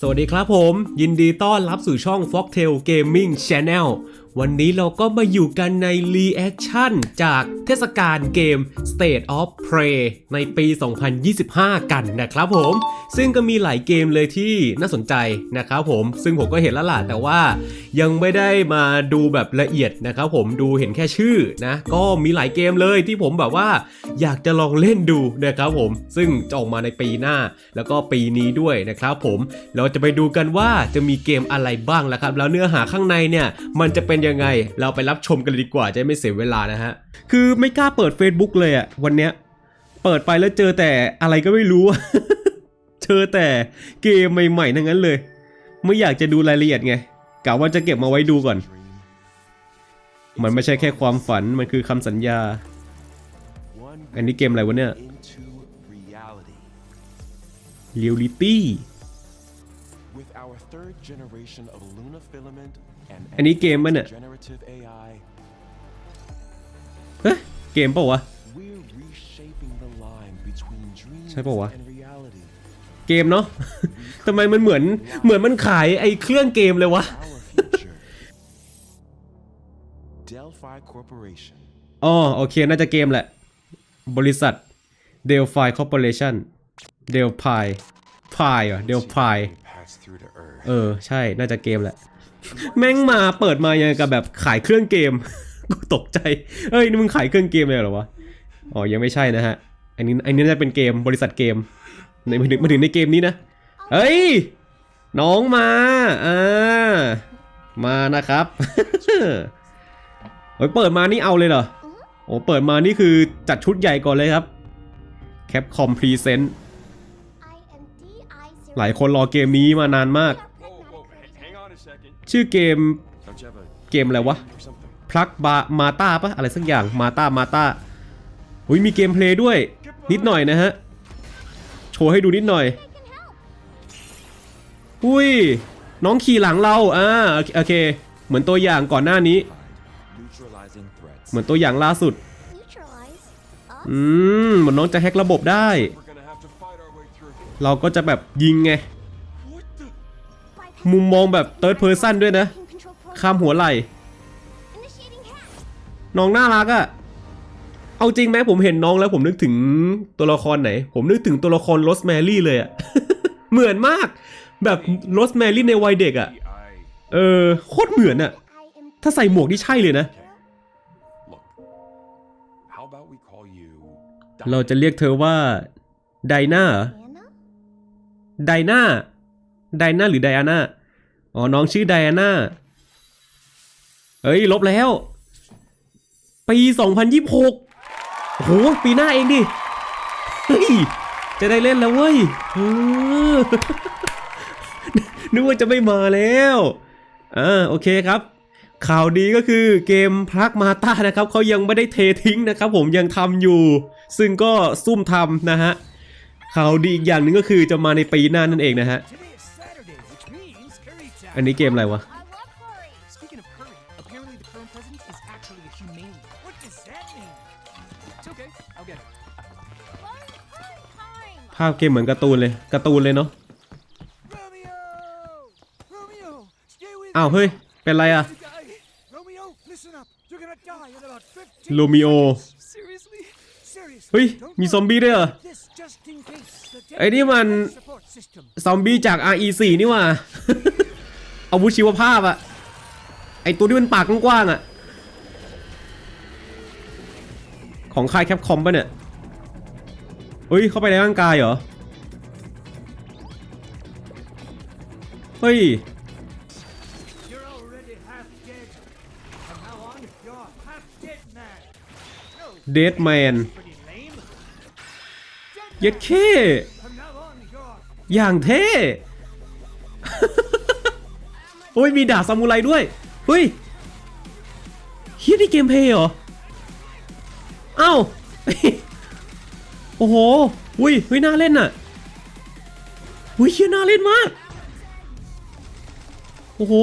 สวัสดีครับผม ยินดีต้อนรับสู่ช่อง Foxtail Gaming Channel วันนี้เราก็มาอยู่กันใน Reaction จากเทศกาลเกม State of Play ในปี 2025 กันนะครับผม ซึ่งก็มีหลายเกมเลยที่น่าสนใจนะครับผม ซึ่งผมก็เห็นแล้วล่ะแต่ว่ายังไม่ได้มาดูแบบละเอียดนะครับผมดูเห็นแค่ชื่อนะ ก็มีหลายเกมเลยที่ผมแบบว่าอยากจะลองเล่นดูนะครับผม ซึ่งจะออกมาในปีหน้าแล้วก็ปีนี้ด้วยนะครับผม เราจะไปดูกันว่าจะมีเกมอะไรบ้างแล้วครับ แล้วเนื้อหาข้างในเนี่ยมันจะเป็นยังไง เราไปรับชมกันเลยดีกว่าจะไม่เสียเวลานะฮะ คือไม่กล้าเปิด Facebook เลยอะวันเนี้ยเปิดไปแล้วเจอแต่อะไรก็ไม่รู้ เจอแต่เกมใหม่ๆทั้งนั้นเลย ไม่อยากจะดูรายละเอียดไงกะว่าจะเก็บมาไว้ดูก่อน มันไม่ใช่แค่ความฝันมันคือคำสัญญา อันนี้เกมอะไรวะเนี่ยเรียลลิตี้ อันนี้เกมปะเนี่ย generative AI, เฮ้ยเกมเปล่าวะ we're reshaping the line between dreams ใช่ปะวะ and reality. เกมเนาะ ทำไมมันเหมือนเหมือนมันขายไอ้เครื่องเกมเลยวะ Our future. Delphi Corporation. อ๋อโอเค น่าจะเกมแหละ บริษัท Delphi Corporation Delphi Pi เหรอ Delphi Pass through to Earth. เออ ใช่ น่าจะเกมแหละ แม่งมาเปิดมายังกับแบบขายเครื่องเกม กูตกใจ เอ้ยนี่มึงขายเครื่องเกมเลยเหรอวะ อ๋อ ยังไม่ใช่นะฮะ อันนี้ อันนี้น่าจะเป็นเกมบริษัทเกม ในมาถึงมาถึงในเกมนี้นะ เฮ้ย น้องมา อ่า มานะครับเฮ้ยเปิดมานี่เอาเลยเหรอ โอ้เปิดมานี่คือจัดชุดใหญ่ก่อนเลยครับ Capcom Present หลายคนรอเกมนี้มานานมาก ชื่อเกม Don't you have a เกมอะไรวะ or something? พลักบามาตาปะอะไรสักอย่างมาตามาตาอุ้ยมีเกมเพลย์ด้วยนิดหน่อยนะฮะ โชว์ให้ดูนิดหน่อยอุ้ย น้องขี่หลังเราอ่าโอเคโอเคเหมือนตัวอย่างก่อนหน้านี้ Neutralizing threats. เหมือนตัวอย่างล่าสุดอืมเหมือนน้องจะแฮกระบบได้ We're gonna have to fight our way through. เราก็จะแบบยิงไง What the? มุมมองแบบ third person ด้วยนะ ข้ามหัวไหล่ น้องน่ารักอะเอาจริงไหมผมเห็นน้องแล้วผมนึกถึงตัวละครไหน ผมนึกถึงตัวละครโรสแมรี่เลยอะเหมือนมาก แบบโรสแมรี่ในวัยเด็กอะเออโคตรเหมือนอะถ้าใส่หมวกนี่ใช่เลยนะ เราจะเรียกเธอว่าไดนาไดนาไดนาหรือไดอาน่า อ๋อ น้องชื่อไดอาน่า เอ้ย ลบแล้ว ปี 2026โอ้โห ปีหน้าเองดิ เฮ้ย จะได้เล่นแล้วเว้ยนึกว่าจะไม่มาแล้วอ่าโอเคครับข่าวดีก็คือเกมพลักมาตานะครับเขายังไม่ได้เททิ้งนะครับ ผมยังทำอยู่ ซึ่งก็ซุ่มทำนะฮะข่าวดีอีกอย่างหนึ่งก็คือจะมาในปีหน้านั่นเองนะฮะ อันนี้เกมอะไรวะ Speaking of curry, apparently the current president is actually a humane. What does that mean? It's okay, I'll get it. ภาพเกมเหมือนการ์ตูนเลยการ์ตูนเลยเนาะ Romeo! Romeo! Stay with อ้าว เฮ้ย เป็นไรอะ me, guy! Romeo, listen up. You're gonna die in about 15 โรมิโอ Seriously? Seriously? เฮ้ย don't มี worry. ซอมบี้ด้วยเหรอ This just in case. The ไอ้นี่มัน life support system. ซอมบี้จาก RE4 นี่หว่า อาวุธชีวภาพอะไอตัวที่มันปากกว้างๆอะของค่ายแคปคอมปะเนี่ยเฮ้ย เข้าไปในร่างกายเหรอ เฮ้ย เดดแมน เย็ดเค อย่างเท่ โอ้ยมีดาบซามูไรด้วยเฮ้ยเฮียนี่เกมเพลย์เหรอเอ้าโอ้โหอุ้ยเฮ้ยน่าเล่นน่ะอุ้ยเฮียน่าเล่นมากโอ้โห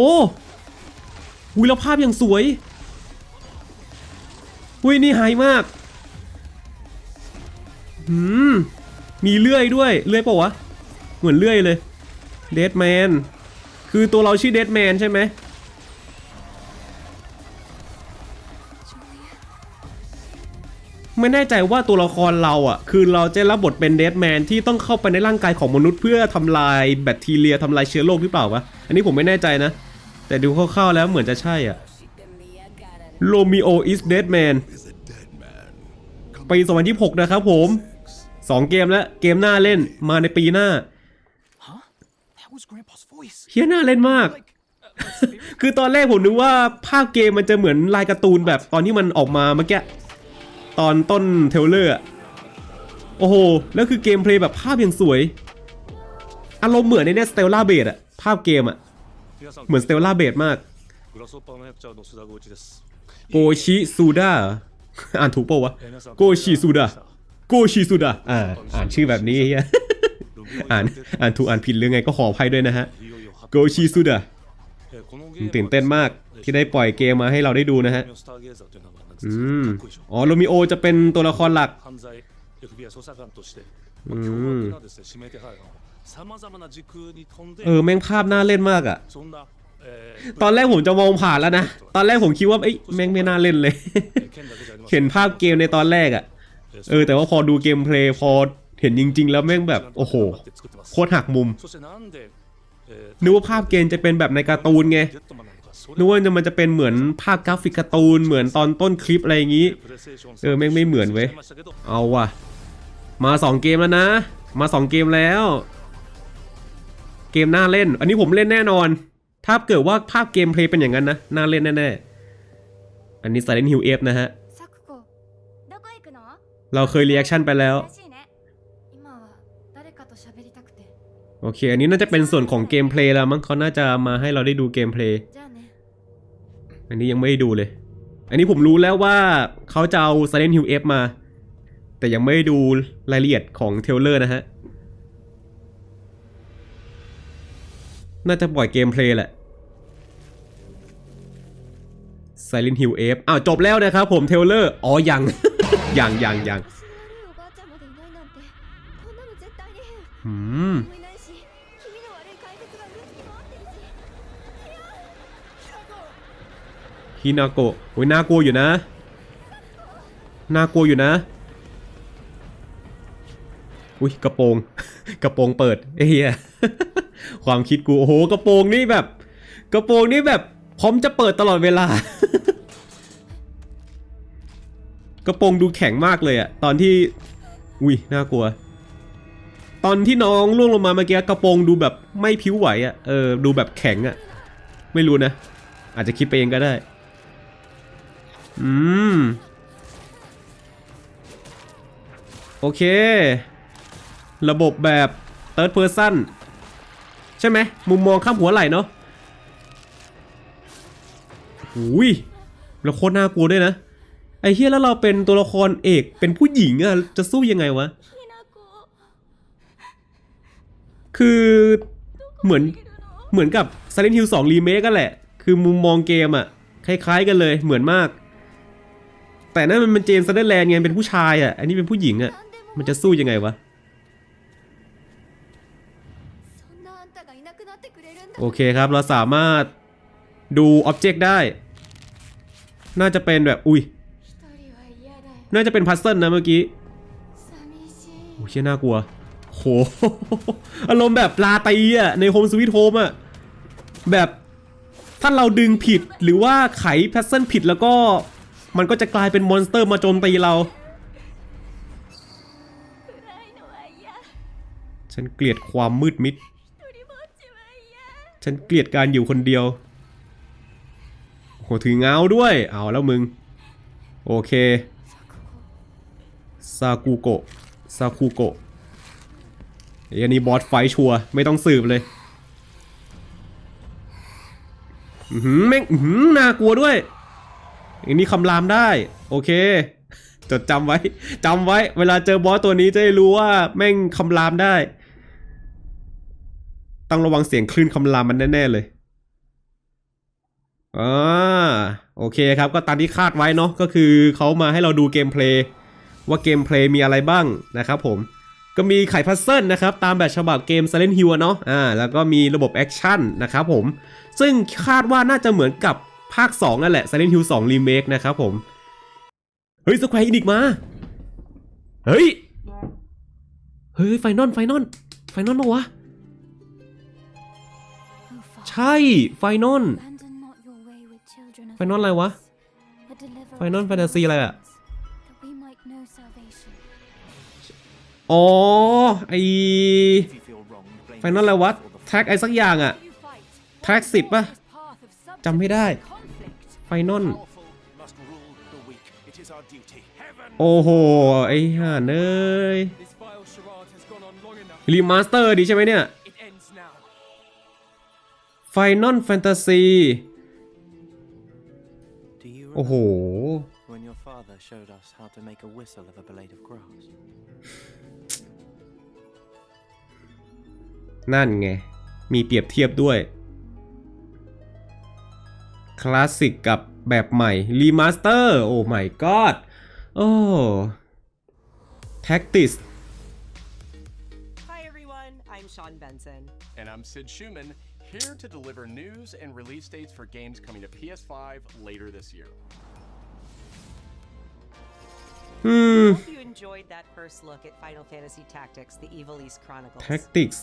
อุ้ยแล้วภาพอย่างสวยอุ้ยนี่ไฮมากหืมมีเลื่อยด้วย เลื่อยปล่าวะ เหมือนเลื่อยเลยเดดแมน คือตัวเราชื่อเดดแมนใช่ไหมไม่แน่ใจว่าตัวละครเราอะ คือเราจะรับบทเป็นเดดแมนที่ต้องเข้าไปในร่างกายของมนุษย์เพื่อทำลายแบคทีเรียทำลายเชื้อโรคหรือเปล่าวะ อันนี้ผมไม่แน่ใจนะ แต่ดูคร่าวๆแล้วเหมือนจะใช่อะโ o มิโอ is dead man ปี2026 นะครับผม 2 เกมแล้ว เกมหน้าเล่นมาในปีหน้า ฮียน่าเล่นมาก คือตอนแรกผมนึกว่าภาพเกมมันจะเหมือนลายการ์ตูนแบบตอนที่มันออกมาเมื่อกี้ตอนต้นเทเลอร์โอ้โห แล้วคือเกมเพลย์แบบภาพยังสวย อารมณ์เหมือนในเนี่ยสเตลล่าเบดอะภาพเกมอะเหมือนสเตลล่าเบดมากโกชิซูดาอ่านถูกปะวะโกชิซูดาโกชิซูดาอ่าอ่านชื่อแบบนี้เฮีอ่านอ่านถูกอ่านผิดหรือไงก็ขออภัยด้วยนะฮะ โกชิสุดะตื่นเต้นมากที่ได้ปล่อยเกมมาให้เราได้ดูนะฮะอืมอ๋อโรมิโอจะเป็นตัวละครหลักอเออแม่งภาพน่าเล่นมากอะตอนแรกผมจะมองผ่านแล้วนะ ตอนแรกผมคิดว่าไอ้แม่งไม่น่าเล่นเลย เห็นภาพเกมในตอนแรกอะเออแต่ว่าพอดูเกมเพลย์พอเห็นจริง ๆ แล้วแม่งแบบ โอ้โหโคตรหักมุม นึกว่าภาพเกมจะเป็นแบบในการ์ตูนไงนึกว่ามันจะเป็นเหมือนภาพกราฟิกการ์ตูนเหมือนตอนต้นคลิปอะไรอย่างนี้เออแม่งไม่เหมือนเว้ยเอาว่ะ มา 2 เกมแล้วนะ มา 2 เกมแล้ว เกมน่าเล่น อันนี้ผมเล่นแน่นอน ถ้าเกิดว่าภาพเกมเพลย์เป็นอย่างนั้นนะน่าเล่นแน่ๆอันนี้ Silent Hill F นะฮะเราเคยรีแอคชั่นไปแล้ว โอเค อันนี้น่าจะเป็นส่วนของเกมเพลย์แล้วมั้งเขาน่าจะมาให้เราได้ดูเกมเพลย์อันนี้ยังไม่ได้ดูเลย อันนี้ผมรู้แล้วว่าเขาจะเอา Silent Hill F มา แต่ยังไม่ได้ดูรายละเอียดของเทเลอร์นะฮะ น่าจะปล่อยเกมเพลย์แหละ Silent Hill F อ้าวจบแล้วนะครับผมเทเลอร์ อ๋อยัง ยังยังยังอืม ฮินาโกะโอ้ยน่ากลัวอยู่นะน่ากลัวอยู่นะ อุ้ยกระโปรง กระโปรงเปิดเฮียความคิดกูโอ้โหกระโปรงนี่แบบ กระโปรงนี่แบบพร้อมจะเปิดตลอดเวลา กระโปรงดูแข็งมากเลยอะตอนที่อุ้ยน่ากลัว ตอนที่น้องล่วงลงมาเมื่อกี้กระโปรงดูแบบไม่ผิวไหวอะเออดูแบบแข็งอะไม่รู้นะ อาจจะคิดไปเองก็ได้ อืม โอเค ระบบแบบ third person ใช่ไหม มุมมองข้ามหัวไหลเนาะหุยแล้วโคตรน่ากลัวด้วยนะ ไอ้เฮียแล้วเราเป็นตัวละครเอกเป็นผู้หญิงอะจะสู้ยังไงวะ คือเหมือนเหมือนกับ Silent Hill 2 Remake กันแหละ คือมุมมองเกมอะคล้ายๆกันเลยเหมือนมาก แต่นั่นมันเป็นจมส์ซันเดอร์แลนด์ไงเป็นผู้ชายอะ อันนี้เป็นผู้หญิงอะ มันจะสู้ยังไงวะ โอเคครับ เราสามารถดูออบเจกต์ได้ น่าจะเป็นแบบ อุ้ย น่าจะเป็นพัซเซิลนะเมื่อกี้ โอ้เชี่ยน่ากลัว โห อารมณ์แบบปลาตีอะ ในโฮมสวิตโฮมอะ แบบถ้าเราดึงผิดหรือว่าไขแพทเซิลผิดแล้วก็ มันก็จะกลายเป็นมอนสเตอร์มาโจมตีเรา ฉันเกลียดความมืดมิด ฉันเกลียดการอยู่คนเดียวโหถือเงาด้วย เอาแล้วมึง โอเค ซากุโกะ ซากุโกะอันนี้บอสไฟชัวไม่ต้องสืบเลยแม่งน่ากลัวด้วย อันนี้คำรามได้ โอเค จดจำไว้จำไว้ เวลาเจอบอสตัวนี้จะได้รู้ว่าแม่งคำรามได้ ต้องระวังเสียงคลื่นคำรามมันแน่ๆเลยอ่าโอเคครับ ก็ตามที่คาดไว้เนาะก็คือเขามาให้เราดูเกมเพลย์ว่าเกมเพลย์มีอะไรบ้างนะครับผมก็มีไขพัซเซิลนะครับ ตามแบบฉบับเกม Silent Hill เนาะอ่าแล้วก็มีระบบแอคชั่นนะครับผม ซึ่งคาดว่าน่าจะเหมือนกับ ภาค 2 นั่นแหละ Silent Hill 2 Remake นะครับผม เฮ้ยสแควร์อินิกมา เฮ้ย เฮ้ยไฟนอลไฟนอลไฟนอลปะวะ ใช่ไฟนอลไฟนอลอะไรวะ ไฟนอลแฟนตาซีอะไรอะอ๋อไอไฟนอลอะไรวะแท็กไอสักอย่างอะแท็กสิบปะจำไม่ได้ ไฟนอล Powerful must rule the weak. It is our duty. Heaven โอ้โห ไอ้ห่าเนย This vile charade has gone on long enough. รีมาสเตอร์ดีใช่ไหมเนี่ย It ends now. Final Fantasy Do you โอ้โห remember when your father showed us how to make a whistle of a blade of grass? นั่นไง มีเปรียบเทียบด้วยค ลาสสิกกับแบบใหม่ รีมาสเตอร์ โอ้ my god โอ้ Tactics Hi everyone, I'm Sean Benson. And I'm Sid Schumann, here to deliver news and release dates for games coming to PS5 later this year. อืม Hope you enjoyed that first look at Final Fantasy Tactics: The Evil East Chronicles. Tactics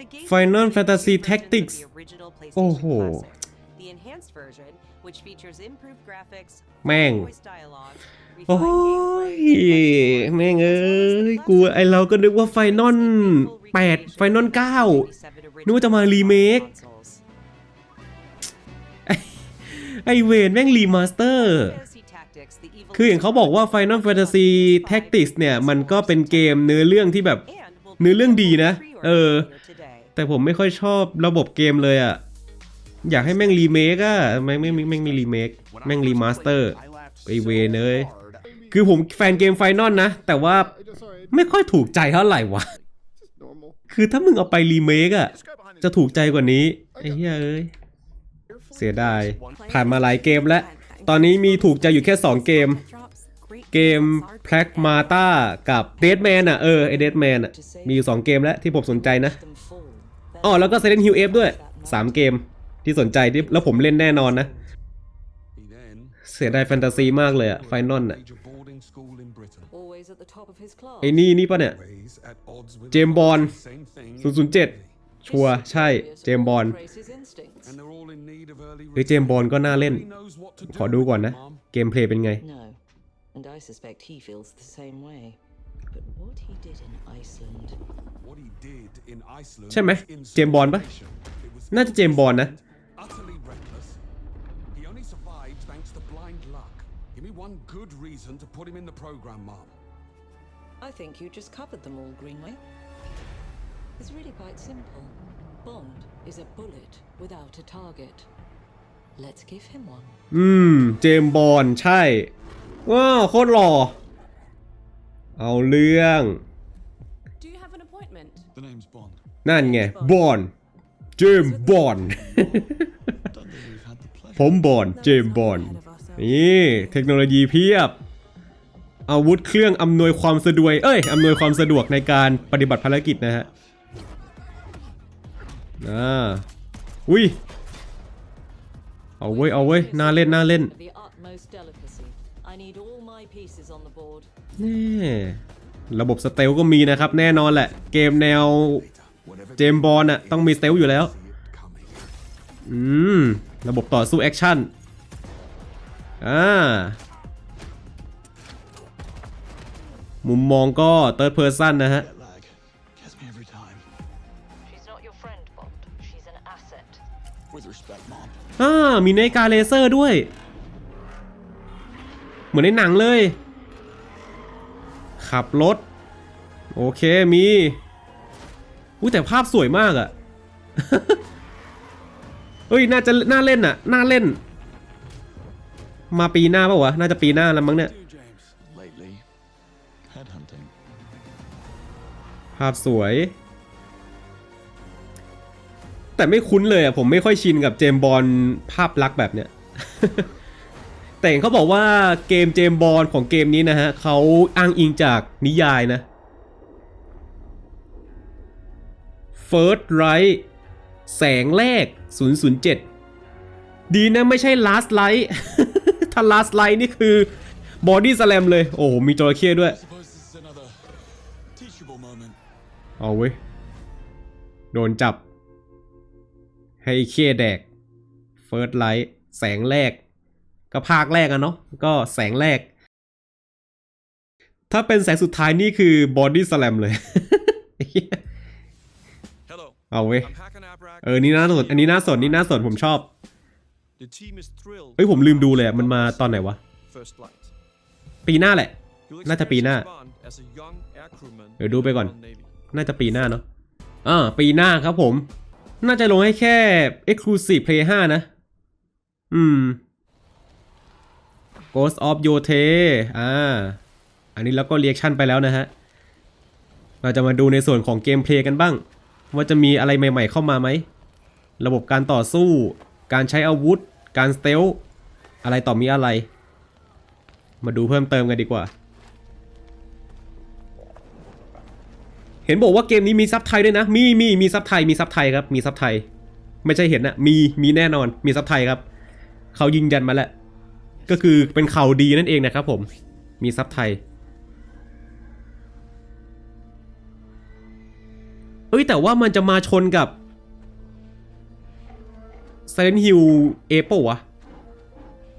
The game Final features Fantasy two versions of Tactics. the original PlayStation โอ้โห Classic. The enhanced version, which features improved graphics, แม่ง voice dialogue, โอ้ refined ย gameplay, and much more, แม่งเอ้ as well as ย the กู classic ไอเราก็นึกว่าไฟนอล faithful 8 recreation ไฟนอล of the 9 1987นึกว่าจะมา original remake consoles. ไอเวนแม่งรีมาสเตอร์ Fantasy Tactics: The Evil คืออย่าง East เขาบอกว่า Chronicles Final will be on Fantasy PS5 Tactics เนี่ย มันก็เป็นเกม Xbox เนื้อเรื่องที่แบบ and will be เนื้อเรื่องดีนะ available เออ pre-order later today. แต่ผมไม่ค่อยชอบระบบเกมเลยอะ อยากให้แม่งรีเมคอะแม่งไม่ม่แม่งไม่รีเมคแม่งรีมาสเตอร์ไอเวนเอ้ยคือผมแฟนเกมไฟนอลนะ แต่ว่าไม่ค่อยถูกใจเท่าไหร่วะ คือถ้ามึงเอาไปรีเมคอะจะถูกใจกว่านี้ ไอ้เหี้ยเอ้ย เสียดาย ผ่านมาหลายเกมแล้ว ตอนนี้มีถูกใจอยู่แค่ 2 เกม เกม p l a g m a t a กับ Deadman อะเออ ไอ Deadman อะมีอยู่ 2 เกมแล้วที่ผมสนใจนะ อ๋อ แล้วก็ Silent Hill F ด้วย 3 เกม ที่สนใจที่แล้วผมเล่นแน่นอนนะ เสียดายแฟนตาซีมากเลยอะไฟนอลอะ Major boarding school in Britain. Always at the top of his class. ไอ้นี่นี่ปะเนี่ย Ways at odds with เจมส์บอล same thing. 007 ชัวร์ใช่ เจมส์บอล Trace his instincts. And they're all in need of early เฮ้ยเจมส์บอลก็น่าเล่น He knows what to ขอ do ดู with ก่อน it, นะ Mom. เกมเพลย์เป็นไง No. And I suspect he feels the same way. But what he did in Iceland. What he did in Iceland ใช่ไหม was เจมส์บอลปะ insubordination. It was น่าจะเจมส์บอลนะ reason to put him in the program, Mom. I think you just covered them all, Greenway. It's really quite simple. Bond is a bullet without a target. Let's give him one. อืม เจมส์บอลใช่ ว้าว โคตรหล่อ เอาเรื่อง Do you have an appointment? The name's Bond. นั่นไง บอล เจมส์บอลผมบอล เจมส์บอล นี่ เทคโนโลยีเพียบ อาวุธเครื่องอำนวยความสะดวกเอ้ยอำนวยความสะดวกในการปฏิบัติภารกิจนะฮะอ่าอุ้ยเอาเว้ยเอาเว้ยน่าเล่นน่าเล่น The utmost delicacy. I need all my pieces on the board. นี่ระบบสเตลก็มีนะครับ แน่นอนแหละ เกมแนว Whatever เจมส์บอลน่ะต้องมีสเตลอยู่แล้ว see it coming. อืมระบบต่อสู้แอคชั่นอ่า มุมมองก็ third person นะฮะ Lag. Gets me every time. She's not your friend, Bond. She's an asset. With respect, Mom. อ่า มีนาฬิกาเลเซอร์ด้วย เหมือนในหนังเลย ขับรถ โอเค มีอุ้ยแต่ภาพสวยมากอะเฮ้ย น่าจะ น่าเล่นอะน่าเล่น มาปีหน้าปะวะ น่าจะปีหน้าแล้วมั้งเนี่ย ภาพสวย แต่ไม่คุ้นเลยอะ ผมไม่ค่อยชินกับเจมบอลภาพลักษณ์แบบเนี้ย แต่เห็นเขาบอกว่าเกมเจมบอลของเกมนี้นะฮะเขาอ้างอิงจากนิยายนะ First Light แสงแรก 007 ดีนะไม่ใช่ Last Light ถ้า Last Light นี่คือ Body Slam เลย โอ้โห มีจระเข้ด้วย เอาเว้ย โดนจับ ให้เคแดก First Light แสงแรก ก็ภาคแรกอะเนาะ ก็แสงแรก ถ้าเป็นแสงสุดท้ายนี่คือ Body Slam เลย Hello. เอาเว้ย I'm Hakan Abrak. เออ นี่น่าสน อันนี้น่าสน นี่น่าสน ผมชอบ The team is thrilled. เอ้ย ผมลืมดูเลยอะมันมาตอนไหนวะ First light. ปีหน้าแหละ You'll น่าจะปีหน้า experience Bond as a young air crewman เดี๋ยวดูไปก่อน น่าจะปีหน้าเนาะอ่าปีหน้าครับผม น่าจะลงให้แค่ Exclusive Play 5 นะ อืม Ghost of Yote อ่า อันนี้เราก็เรียกชั่นไปแล้วนะฮะ เราจะมาดูในส่วนของเกมเพลย์กันบ้าง ว่าจะมีอะไรใหม่ๆเข้ามาไหม ระบบการต่อสู้ การใช้อาวุธ การสเตลอะไรต่อมีอะไร มาดูเพิ่มเติมกันดีกว่า เห็นบอกว่าเกมนี้มีซับไทยด้วยนะ มีมีมีซับไทยมีซับไทยครับ มีซับไทย ไม่ใช่เห็นนะมีมีแน่นอน มีซับไทยครับ เขายิงยันมาแล้วก็คือเป็นข่าวดีนั่นเองนะครับผม มีซับไทย เอ้ยแต่ว่ามันจะมาชนกับ Silent Hill A ปะวะ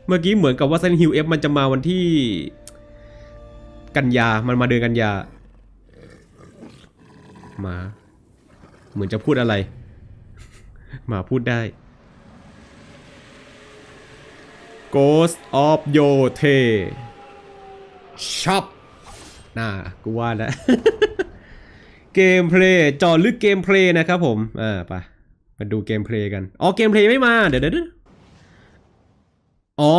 เมื่อกี้เหมือนกับว่า Silent Hill F มันจะมาวันที่ กันยา มันมาเดือนกันยา หมา เหมือนจะพูดอะไร หมาพูดได้ Ghost of Yote Shop น่ากูว่าแล้วเกมเพลย์จอลึกเกมเพลย์นะครับผม อ่าไปมาดูเกมเพลย์กัน อ๋อ เกมเพลย์ไม่มา เดี๋ยวเดี๋ยวเดี๋ยวอ๋อ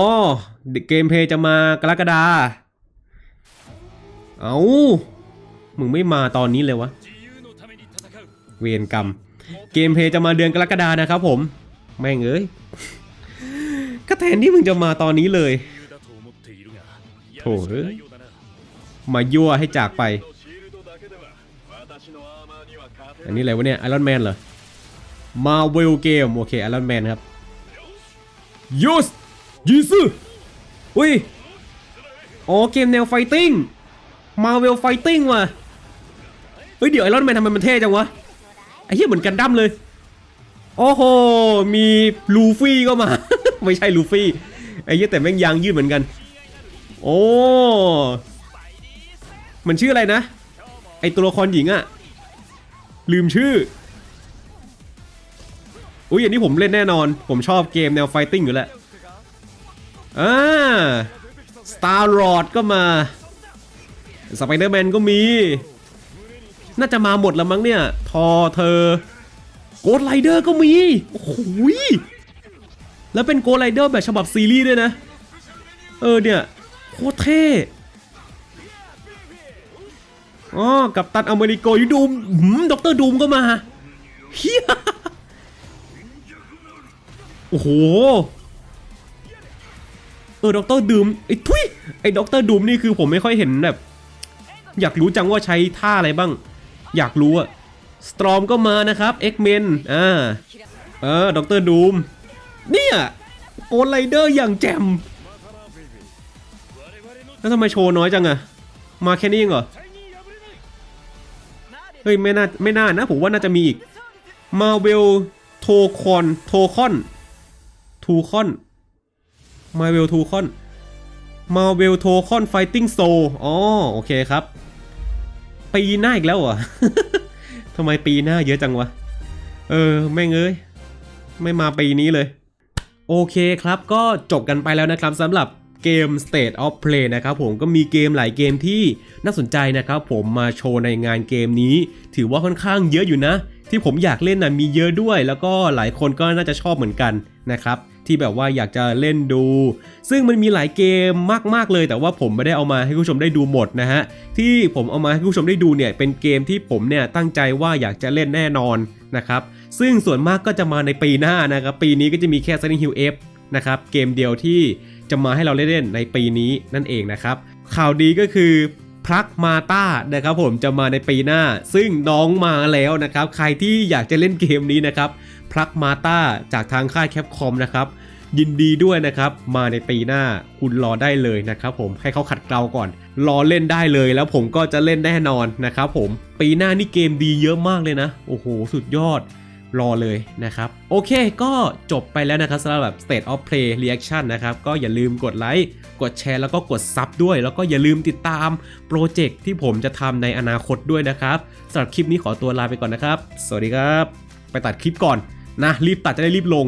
เกมเพลย์จะมากรกฎาเอามึงไม่มาตอนนี้เลยวะ เวรกรรม เกมเพย์จะมาเดือนกรกฎานะครับผม แม่งเอ้ย ก็แทนที่มึงจะมาตอนนี้เลยโถมายั่วให้จากไป อันนี้อะไรวะเนี่ยไอรอนแมนเหรอมาเวลเกมโอเคไอรอนแมนครับยูสยีซึอุ้ยอ๋อเกมแนวไฟติ้งมาเวลไฟติ้งว่ะเฮ้ยเดี๋ยวไอรอนแมนทำไมมันเท่จังวะ ไอ้เหี้ยเหมือนกันดั้มเลย โอ้โห มีลูฟี่ก็มา ไม่ใช่ลูฟี่ ไอ้เหี้ยแต่แม่งยางยืดเหมือนกัน โอ้มันชื่ออะไรนะ ไอตัวละครหญิงอะลืมชื่อ อุ้ยอันนี้ผมเล่นแน่นอน ผมชอบเกมแนวไฟติ้งอยู่แล้วอ่า Star Lord ก็มา สไปเดอร์แมนก็มี น่าจะมาหมดแล้วมั้งเนี่ยทอเธอโกดไ i เดอร์ก็มี โอ้โหยแล้วเป็นโกดไ i เดอร์แบบฉบับซีรีส์ด้วยนะ เออเนี่ย โคตรเท่อ๋อกับตันอเมริโกยูดูมหืมด็อกเตอร์ดูมก็มาเฮียโอ้โห เออด็อกเตอร์ดูมไอ้ทุยไอ้ด็อกเตอร์ดูมนี่คือผมไม่ค่อยเห็นแบบ อยากรู้จังว่าใช้ท่าอะไรบ้าง อยากรู้อะสตรอมก็มานะครับ X-Men อ่าเออด็อกเตอร์ดูมเนี่ยโอไลเดอร์อย่างแจ่มแล้วทำไมโชว์น้อยจังอะมาแค่นี้เองเหรอ เฮ้ย ไม่น่า ไม่น่านะ ผมว่าน่าจะมีอีกมาเวลโทคอนโทคอนทูคอนมาเวลทูคอนมาเวลโทคอนไฟติ้งโซอ๋อ โอเคครับ ปีหน้าอีกแล้วเหรอะทำไมปีหน้าเยอะจังวะ เออ แม่งเอ้ย ไม่มาปีนี้เลย โอเคครับก็จบกันไปแล้วนะครับสำหรับเกม State of Play นะครับผมก็มีเกมหลายเกมที่น่าสนใจนะครับผมมาโชว์ในงานเกมนี้ ถือว่าค่อนข้างเยอะอยู่นะ ที่ผมอยากเล่นนะมีเยอะด้วย แล้วก็หลายคนก็น่าจะชอบเหมือนกันนะครับ ที่แบบว่าอยากจะเล่นดู ซึ่งมันมีหลายเกมมาก ๆ เลย แต่ว่าผมไม่ได้เอามาให้คุณผู้ชมได้ดูหมดนะฮะ ที่ผมเอามาให้คุณผู้ชมได้ดูเนี่ยเป็นเกมที่ผมเนี่ยตั้งใจว่าอยากจะเล่นแน่นอนนะครับซึ่งส่วนมากก็จะมาในปีหน้านะครับปีนี้ก็จะมีแค่ Silent Hill F นะครับเกมเดียวที่จะมาให้เราเล่นในปีนี้นั่นเองนะครับข่าวดีก็คือพพรักมาต้านะครับผมจะมาในปีหน้า ซึ่งน้องมาแล้วนะครับ ใครที่อยากจะเล่นเกมนี้นะครับพรักมาต้าจากทางค่ายแคปคอมนะครับ ยินดีด้วยนะครับ มาในปีหน้าคุณรอได้เลยนะครับผมให้เขาขัดเกลาก่อน รอเล่นได้เลยแล้วผมก็จะเล่นแน่นอนนะครับผมปีหน้านี่เกมดีเยอะมากเลยนะ โอ้โห สุดยอดรอเลยนะครับ โอเคก็จบไปแล้วนะครับสำหรับแบบ State of Play Reaction นะครับ ก็อย่าลืมกดไลค์กดแชร์แล้วก็กดซับด้วย แล้วก็อย่าลืมติดตามโปรเจกต์ที่ผมจะทำในอนาคตด้วยนะครับสำหรับคลิปนี้ขอตัวลาไปก่อนนะครับ สวัสดีครับ ไปตัดคลิปก่อนนะ รีบตัดจะได้รีบลง